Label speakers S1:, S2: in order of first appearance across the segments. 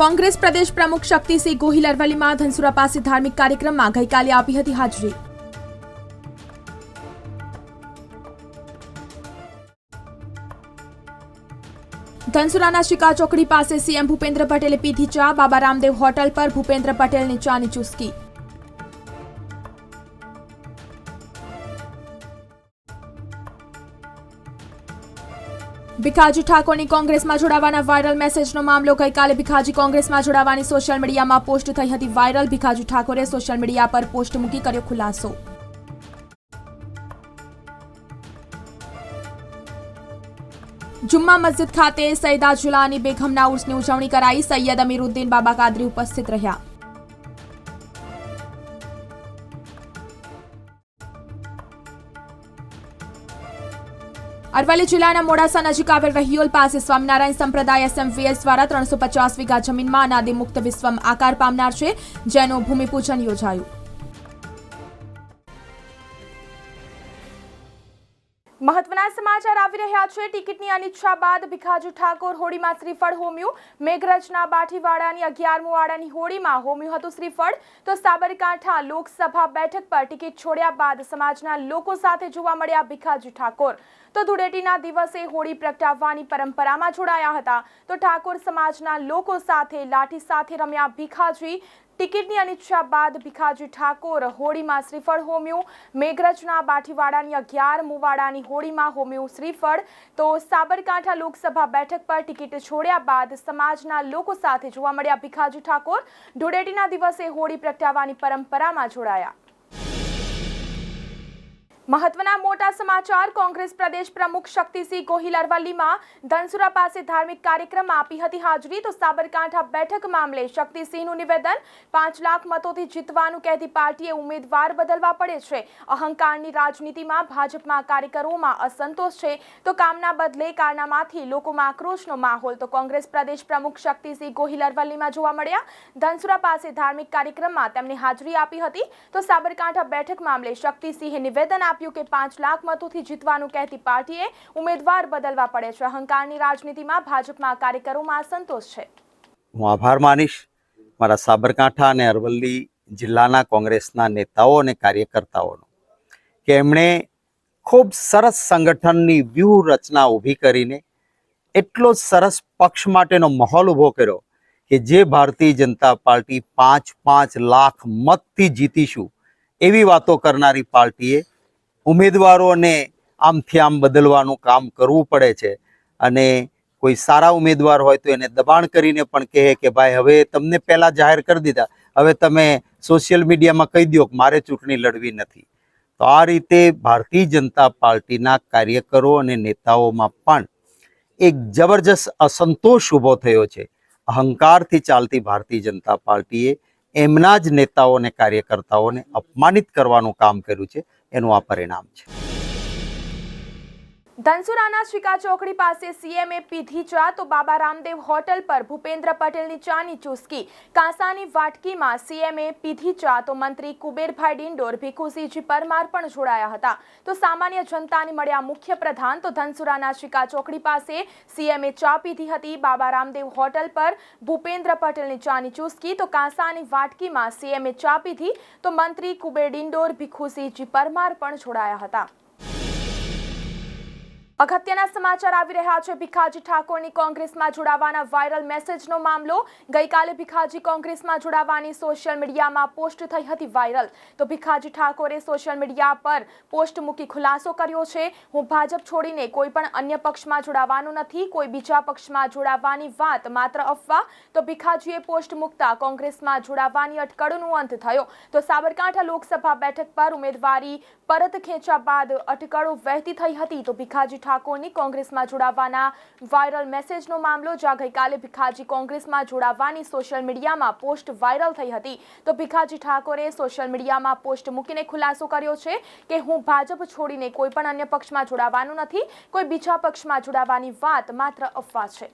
S1: કોંગ્રેસ પ્રદેશ પ્રમુખ શક્તિસિંહ ગોહિલ અરવલ્લીમાં ધનસુરા પાસે ધાર્મિક કાર્યક્રમમાં ગઈકાલે આપી હતી હાજરી. ધનસુરાના શિકા ચોકડી પાસે સીએમ ભૂપેન્દ્ર પટેલે પીધી ચા, બાબા રામદેવ હોટલ પર ભૂપેન્દ્ર પટેલની ચાની ચુસ્કી. ભીખાજી ઠાકોરની કોંગ્રેસમાં જોડાવાના વાયરલ મેસેજનો મામલો ગઈકાલે ભીખાજી કોંગ્રેસમાં જોડાવાની સોશિયલ મીડિયામાં પોસ્ટ થઈ હતી વાયરલ ભીખાજી ઠાકોરે સોશિયલ મીડિયા પર પોસ્ટ મૂકી કર્યો ખુલાસો. જુમ્મા મસ્જિદ ખાતે સૈદા જુલાની બેગમના ઉર્સની ઉજવણી કરાઈ. સૈયદ અમીરુદ્દીન બાબા કાદરી ઉપસ્થિત રહ્યા. અરવલ્લી જિલ્લાના મોડાસા નજીક આવેલ રહીયોલ પાસે સ્વામિનારાયણ સંપ્રદાય એસએમવીએસ દ્વારા ત્રણસો પચાસ વીઘા જમીનમાં અનાદિ મુક્ત વિશ્વમ આકાર પામનાર છે, જેનું ભૂમિપૂજન યોજાયું. મહત્વના સમાચાર આવી રહ્યા છે. ટિકિટની અનિચ્છા બાદ ભીખાજી ઠાકોર હોળીમાં શ્રીફળ હોમ્યું. મેઘરજના બાઠીવાડાની અગિયારમું વાડાની હોળીમાં હોમ્યું હતું શ્રીફળ. તો સાબરકાંઠા લોકસભા બેઠક પર ટિકિટ છોડ્યા બાદ સમાજના લોકો સાથે જોવા મળ્યા ભીખાજી ઠાકોર. તો ધૂળેટીના દિવસે હોળી પ્રગટાવવાની પરંપરામાં જોડાયા હતા. તો ઠાકોર સમાજના લોકો સાથે, લાઠી સાથે રમ્યા ભીખાજી. ટિકિટની અનિચ્છા બાદ ભીખાજી ઠાકોર હોળીમાં શ્રીફળ હોમ્યું. મેઘરજના બાઠીવાડાની અગિયાર, મુવાડાની હોળીમાં હોમ્યું શ્રીફળ. તો સાબરકાંઠા લોકસભા બેઠક પર ટિકિટ છોડ્યા બાદ સમાજના લોકો સાથે જોવા મળ્યા ભીખાજી ઠાકોર. ધૂળેટીના દિવસે હોળી પ્રગટાવવાની પરંપરામાં જોડાયા. મહત્વના મોટા સમાચાર કોંગ્રેસ પ્રદેશ પ્રમુખ શક્તિસિંહ ગોહિલ અરવલ્લીમાં ધનસુરા પાસે ધાર્મિક કાર્યક્રમમાં આપી હતી હાજરી તો સાબરકાંઠા બેઠક મામલે શક્તિસિંહનું નિવેદન પાંચ લાખ મતોથી જીતવાનું કહેતી પાર્ટીએ ઉમેદવાર બદલવા પડે છે. અહંકારની રાજનીતિમાં ભાજપમાં કાર્યકરોમાં અસંતોષ છે. તો કામના બદલે કારનામાંથી લોકોમાં આક્રોશનો માહોલ. તો કોંગ્રેસ પ્રદેશ પ્રમુખ શક્તિસિંહ ગોહિલ અરવલ્લીમાં જોવા મળ્યા. ધનસુરા પાસે ધાર્મિક કાર્યક્રમમાં તેમણે હાજરી આપી હતી. તો સાબરકાંઠા બેઠક મામલે શક્તિસિંહે નિવેદન આપ્યું કે પાંચ લાખ મતોથી જીતવાનું કહેતી પાર્ટીએ ઉમેદવાર બદલવા પડે છે. અહંકારની રાજનીતિમાં ભાજપના કાર્યકરોમાં અસંતોષ છે.
S2: હું આભાર માનીશ. મારા સાબરકાંઠા અને અરવલ્લી જિલ્લાના કોંગ્રેસના નેતાઓ અને કાર્યકર્તાઓનો કે એમણે ખૂબ સરસ સંગઠનની વ્યૂહરચના ઊભી કરીને એટલો સરસ પક્ષ માટેનો માહોલ ઊભો કર્યો કે જે ભારતીય જનતા પાર્ટી પાંચ પાંચ લાખ મતથી જીતીશું એવી વાતો કરનારી પાર્ટીએ ઉમેદવારોને આમથી આમ બદલવાનું કામ કરવું પડે છે. અને કોઈ સારા ઉમેદવાર હોય તો એને દબાણ કરીને પણ કહે કે ભાઈ, હવે તમને પહેલાં જાહેર કરી દીધા. હવે તમે સોશિયલ મીડિયામાં કહી દો કે મારે ચૂંટણી લડવી નથી. તો આ રીતે ભારતીય જનતા પાર્ટીના કાર્યકરો અને નેતાઓમાં પણ એક જબરજસ્ત અસંતોષ ઊભો થયો છે. અહંકારથી ચાલતી ભારતીય જનતા પાર્ટીએ એમના જ નેતાઓ અને કાર્યકર્તાઓને અપમાનિત કરવાનું કામ કર્યું છે. એનું આ પરિણામ છે.
S1: ધનસુરાના શિકા ચોકડી પાસે સીએમએ પીધી ચા તો બાબા રામદેવ હોટલ પર ભૂપેન્દ્ર પટેલની ચાની ચુસ્કી. કાંસાની વાટકીમાં સીએમએ પીધી ચા તો મંત્રી કુબેરભાઈ ડિંડોર ભીખુસિંહજી પરમાર પણ જોડાયા હતા. તો સામાન્ય જનતાને મળ્યા મુખ્ય પ્રધાન તો ધનસુરાના શિકા ચોકડી પાસે સીએમએ ચા પીધી હતી. બાબા રામદેવ હોટલ પર ભૂપેન્દ્ર પટેલની ચાની ચુસ્કી તો કાંસાની વાટકીમાં સીએમએ ચા પીધી તો મંત્રી કુબેર ડિંડોર ભીખુસિંહજી પરમાર પણ જોડાયા હતા. અગત્યના સમાચાર આવી રહ્યા છે. ભીખાજી ઠાકોરની કોંગ્રેસમાં જોડાવાના વાયરલ મેસેજનો મામલો ગઈકાલે ભીખાજી કોંગ્રેસમાં જોડાવાની સોશિયલ મીડિયામાં પોસ્ટ થઈ હતી વાયરલ. તો ભીખાજી ઠાકોરે સોશિયલ મીડિયા પર પોસ્ટ મૂકી ખુલાસો કર્યો છે. હું ભાજપ છોડીને કોઈ પણ અન્ય પક્ષમાં જોડાવાનું નથી, કોઈ બીજા પક્ષમાં જોડાવાની વાત માત્ર અફવા. તો ભીખાજીએ પોસ્ટ મૂકતા કોંગ્રેસમાં જોડાવાની અટકળોનો અંત થયો. તો સાબરકાંઠા લોકસભા બેઠક પર ઉમેદવારી પરત ખેંચ્યા બાદ અટકળો વહેતી થઈ હતી. તો ભીખાજી ઠાકોરની કોંગ્રેસમાં જોડાવાના વાયરલ મેસેજનો મામલો, જ્યાં ગઈકાલે ભીખાજી કોંગ્રેસમાં જોડાવાની સોશિયલ મીડિયામાં પોસ્ટ વાયરલ થઈ હતી. તો ભીખાજી ઠાકોરે સોશિયલ મીડિયામાં પોસ્ટ મૂકીને ખુલાસો કર્યો છે કે હું ભાજપ છોડીને કોઈ પણ અન્ય પક્ષમાં જોડાવાનું નથી, કોઈ બીજા પક્ષમાં જોડાવાની વાત માત્ર અફવા છે.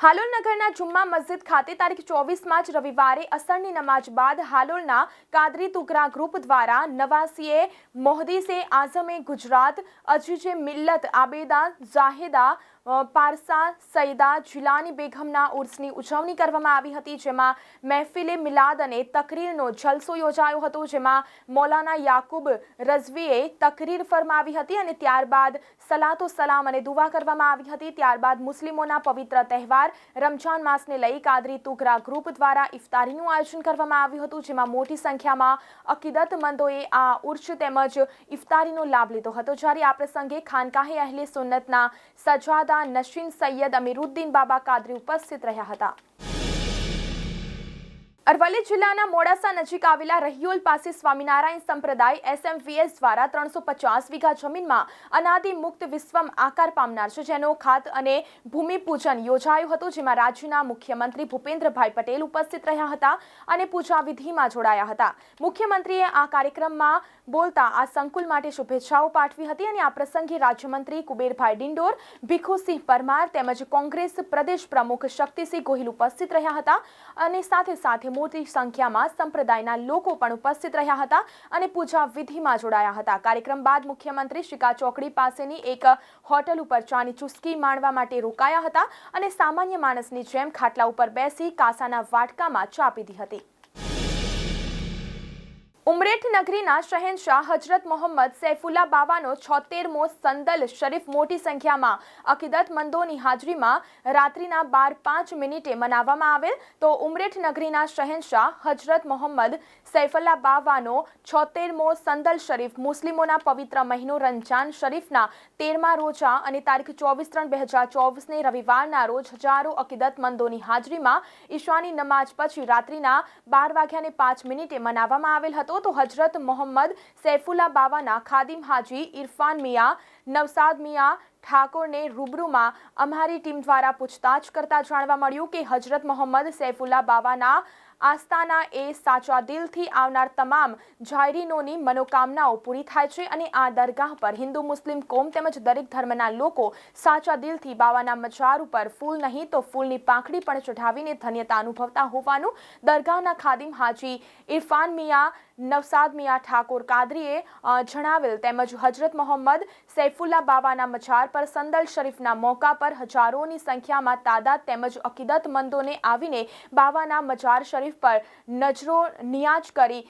S1: હાલોલ નગરના જુમ્મા મસ્જિદ ખાતે તારીખ ચોવીસમાં જ રવિવારે અસરની નમાજ બાદ હાલોલના કાદરી તુકરા ગ્રુપ દ્વારા નવાસીએ મોહદીસે આઝમે ગુજરાત, અજીજે મિલ્લત, આબેદા જાહેદા પારસા સૈદા જિલાની બેગમના ઉર્સની ઉજવણી કરવામાં આવી હતી, જેમાં મહેફિલે મિલાદ અને તકરીરનો જલસો યોજાયો હતો, જેમાં મૌલાના યાકુબ રઝવીએ તકરીર ફરમાવી હતી અને ત્યારબાદ સલાતો સલામ અને દુવા કરવામાં આવી હતી. ત્યારબાદ મુસ્લિમોના પવિત્ર તહેવાર રમજાન માસને લઈ કાદરી તુકરા ગ્રુપ દ્વારા ઇફતારીનું આયોજન કરવામાં આવ્યું હતું, જેમાં મોટી સંખ્યામાં અકીદતમંદોએ આ ઉર્ષ તેમજ ઇફતારીનો લાભ લીધો હતો. જ્યારે આ પ્રસંગે ખાનકાહે અહેલે સુન્નતના સજાદા નશીન સૈયદ અમીરુદ્દીન બાબા કાદરી ઉપસ્થિત રહ્યા હતા. અરવલ્લી જિલ્લાના મોડાસા નજીક આવેલા રહિયોલ પાસે સ્વામિનારાયણ સંપ્રદાય એસએમવીએસ દ્વારા ત્રણસો પચાસ વીઘા જમીનમાં અનાદિ મુક્ત વિશ્વમ આકાર પામનાર છે. જેનો ખાત અને ભૂમિપૂજન યોજાયું હતું, જેમાં રાજ્યના મુખ્યમંત્રી ભૂપેન્દ્રભાઈ પટેલ ઉપસ્થિત રહ્યા હતા અને પૂજા વિધિમાં જોડાયા હતા. મુખ્યમંત્રીએ આ કાર્યક્રમમાં બોલતા આ સંકુલ માટે શુભેચ્છાઓ પાઠવી હતી અને આ પ્રસંગે રાજ્યમંત્રી કુબેરભાઈ ડિંડોર, ભીખુસિંહ પરમાર તેમજ કોંગ્રેસ પ્રદેશ પ્રમુખ શક્તિસિંહ ગોહિલ ઉપસ્થિત રહ્યા હતા અને સાથે સાથે મોટી સંખ્યામાં સંપ્રદાયના લોકો પણ ઉપસ્થિત રહ્યા હતા અને પૂજા વિધિમાં જોડાયા હતા. કાર્યક્રમ બાદ મુખ્યમંત્રી શિકા ચોકડી પાસેની એક હોટલ ઉપર ચાની ચુસ્કી માણવા માટે રોકાયા હતા અને સામાન્ય માણસની જેમ ખાટલા ઉપર બેસી કાસાના વાટકામાં ચા પીધી હતી. ઉમરેઠ નગરીના શહેનશાહ હજરત મોહમ્મદ સૈફુલ્લા બાવાનો છોતેરમો સંદલ શરીફ મોટી સંખ્યામાં અકીદતમંદોની હાજરીમાં રાત્રિના બાર પાંચ મિનિટે મનાવવામાં આવેલ. તો ઉમરેઠ નગરીના શહેનશાહ હજરત મોહમ્મદ સૈફુલ્લા બાવાનો છોતેરમો સંદલ શરીફ મુસ્લિમોના પવિત્ર મહિનો રમજાન શરીફના તેરમા રોજા અને તારીખ ચોવીસ ત્રણ બે હજાર ચોવીસને રવિવારના રોજ હજારો અકીદતમંદોની હાજરીમાં ઈશાની નમાજ પછી રાત્રિના બાર વાગ્યાને પાંચ મિનિટે મનાવવામાં આવેલ હતો. તો હજરત મોહમ્મદ સૈફુલ્લા બાવાના ખાદિમ હાજી ઇરફાન મિયા, નવસાદ મિયા ઠાકોરને રૂબરૂમાં અમારી ટીમ દ્વારા પૂછતાછ કરતા જાણવા મળ્યું કે હજરત મોહમ્મદ સૈફુલ્લા બાવાના આસ્થાના એ સાચા દિલથી આવનાર તમામ જાયરીનોની મનોકામનાઓ પૂરી થાય છે અને આ દરગાહ પર હિન્દુ મુસ્લિમ કોમ તેમજ દરેક ધર્મના લોકો સાચા દિલથી બાવાના મજાર ઉપર ફૂલ નહીં તો ફૂલની પાંખડી પણ ચઢાવીને ધન્યતા અનુભવતા હોવાનું દરગાહના ખાદિમ હાજી ઇરફાન મિયા નવસાદ મિયા ઠાકોર કાદરીએ જણાવેલ તેમજ હજરત મોહમ્મદ સૈફુલ્લા બાવાના મજાર પર સંદલ શરીફના મોકા પર હજારોની સંખ્યામાં તાદાદ તેમજ અકીદતમંદોને આવીને બાવાના મજાર શરીફ પર નજરો નિયાજ કરી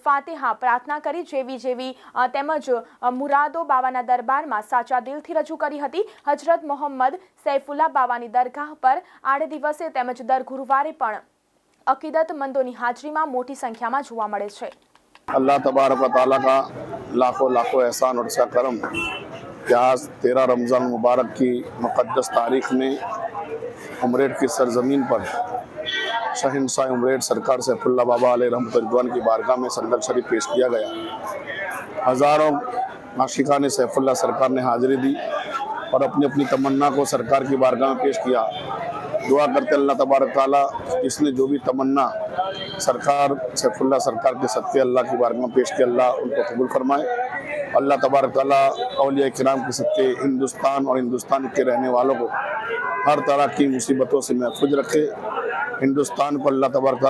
S1: ફાતેહા પ્રાર્થના કરી જેવી જેવી તેમજ મુરાદો બાવાના દરબારમાં સાચા દિલથી રજૂ કરી હતી. હજરત મોહમ્મદ સૈફુલ્લા બાવાની દરગાહ પર આડે દિવસે તેમજ દર ગુરુવારે પણ અકીદતમંદોની હાજરીમાં મોટી સંખ્યામાં જોવા મળે છે.
S3: अल्लाह तबारक ताला का लाखों लाखों एहसान और उसका करम कि आज तेरह रमज़ान मुबारक की मुक़दस तारीख में उमरेट की सरजमीन पर शहनशाह उमरेट सरकार सैफुल्ला बाबा अलैहि रहमत रिदवान की बारगाह में सरदल शरीफ पेश किया गया। हज़ारों आशिका ने सैफुल्ला सरकार ने हाजिरी दी और अपनी अपनी तमन्ना को सरकार की बारगाह में पेश किया। दुआ करते अल्लाह तबारक ताली, जिसने जो भी तमन्ना सरकार सैफुल्ला सरकार के सत्य अल्लाह की बारगाह पेश के अल्लाह उनको कबूल फरमाए। अल्लाह तबारक अलिया कराम के सत्य हिंदुस्तान और हिंदुस्तान के रहने वालों को हर तरह की मुसीबतों से महफूज रखे। हिंदुस्तान को अल्लाह तबारक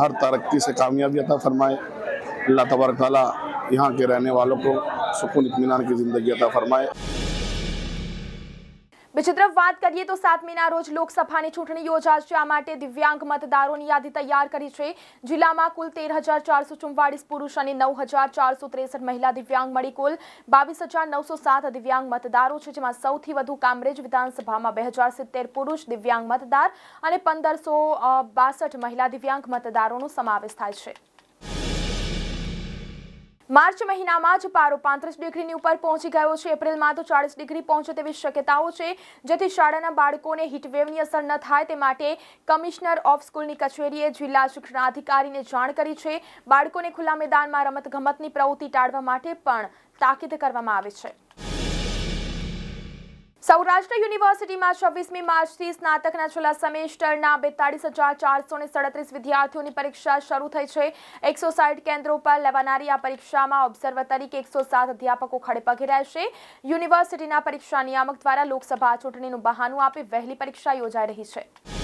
S3: हर तरक्की से कामयाबी अता फरमाए। अल्लाह तबारक यहाँ के रहने वालों को सुकून, इत्मीनान की ज़िंदगी अता फरमाए।
S1: બીજી તરફ વાત કરીએ તો સાતમીના રોજ લોકસભાની ચૂંટણી યોજાશે. આ માટે દિવ્યાંગ મતદારોની યાદી તૈયાર કરી છે. જિલ્લામાં કુલ તેર હજાર ચારસો ચુમ્વાળીસ પુરુષ અને નવ હજાર ચારસો ત્રેસઠ મહિલા દિવ્યાંગ મળી. કુલ બાવીસ હજાર નવસો સાત દિવ્યાંગ મતદારો છે, જેમાં સૌથી વધુ કામરેજ વિધાનસભામાં બે હજાર સિત્તેર પુરુષ દિવ્યાંગ મતદાર અને પંદરસો બાસઠ મહિલા દિવ્યાંગ મતદારોનો સમાવેશ થાય છે. માર્ચ મહિનામાં જ પારો પાંત્રીસ ડિગ્રીની ઉપર પહોંચી ગયો છે. એપ્રિલમાં તો ચાળીસ ડિગ્રી પહોંચે તેવી શક્યતાઓ છે. જેથી શાળાના બાળકોને હીટવેવની અસર ન થાય તે માટે કમિશનર ઓફ સ્કૂલની કચેરીએ જિલ્લા શિક્ષણાધિકારીને જાણ કરી છે. બાળકોને ખુલ્લા મેદાનમાં રમતગમતની પ્રવૃત્તિ ટાળવા માટે પણ તાકીદ કરવામાં આવે છે. સૌરાષ્ટ્ર યુનિવર્સિટીમાં છવ્વીસમી માર્ચથી સ્નાતકના છેલ્લા સેમેસ્ટરના બેતાળીસ હજાર ચારસો ને સડત્રીસ વિદ્યાર્થીઓની પરીક્ષા શરૂ થઈ છે. એકસો સાઠ કેન્દ્રો પર લેવાનારી આ પરીક્ષામાં ઓબ્ઝર્વર તરીકે એકસો સાત અધ્યાપકો ખડેપગે રહેશે યુનિવર્સિટીના પરીક્ષા નિયામક દ્વારા લોકસભા ચૂંટણીનું બહાનું આપી વહેલી પરીક્ષા યોજાઈ રહી છે.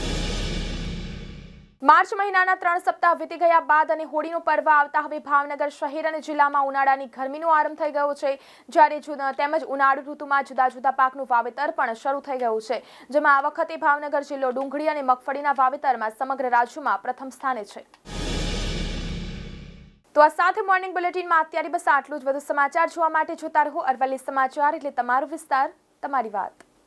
S1: માર્ચ મહિનાના ત્રણ સપ્તાહ વીતી ગયા બાદ અને હોળીનું પર્વ આવતા હવે ભાવનગર શહેર અને જિલ્લામાં ઉનાળાની ગરમીનો આરંભ થઈ ગયો છે. જ્યારે તેમજ ઉનાળુ ઋતુમાં જુદા જુદા પાકનું વાવેતર પણ શરૂ થઈ ગયું છે. જેમાં આ વખતે ભાવનગર જિલ્લો ડુંગળી અને મગફળીના વાવેતરમાં સમગ્ર રાજ્યમાં પ્રથમ સ્થાને છે. તો આ સાથે મોર્નિંગ બુલેટિનમાં અત્યારે બસ આટલું જ. વધુ સમાચાર જોવા માટે જોતા રહો અરવલ્લી સમાચાર એટલે તમારો વિસ્તાર, તમારી વાત.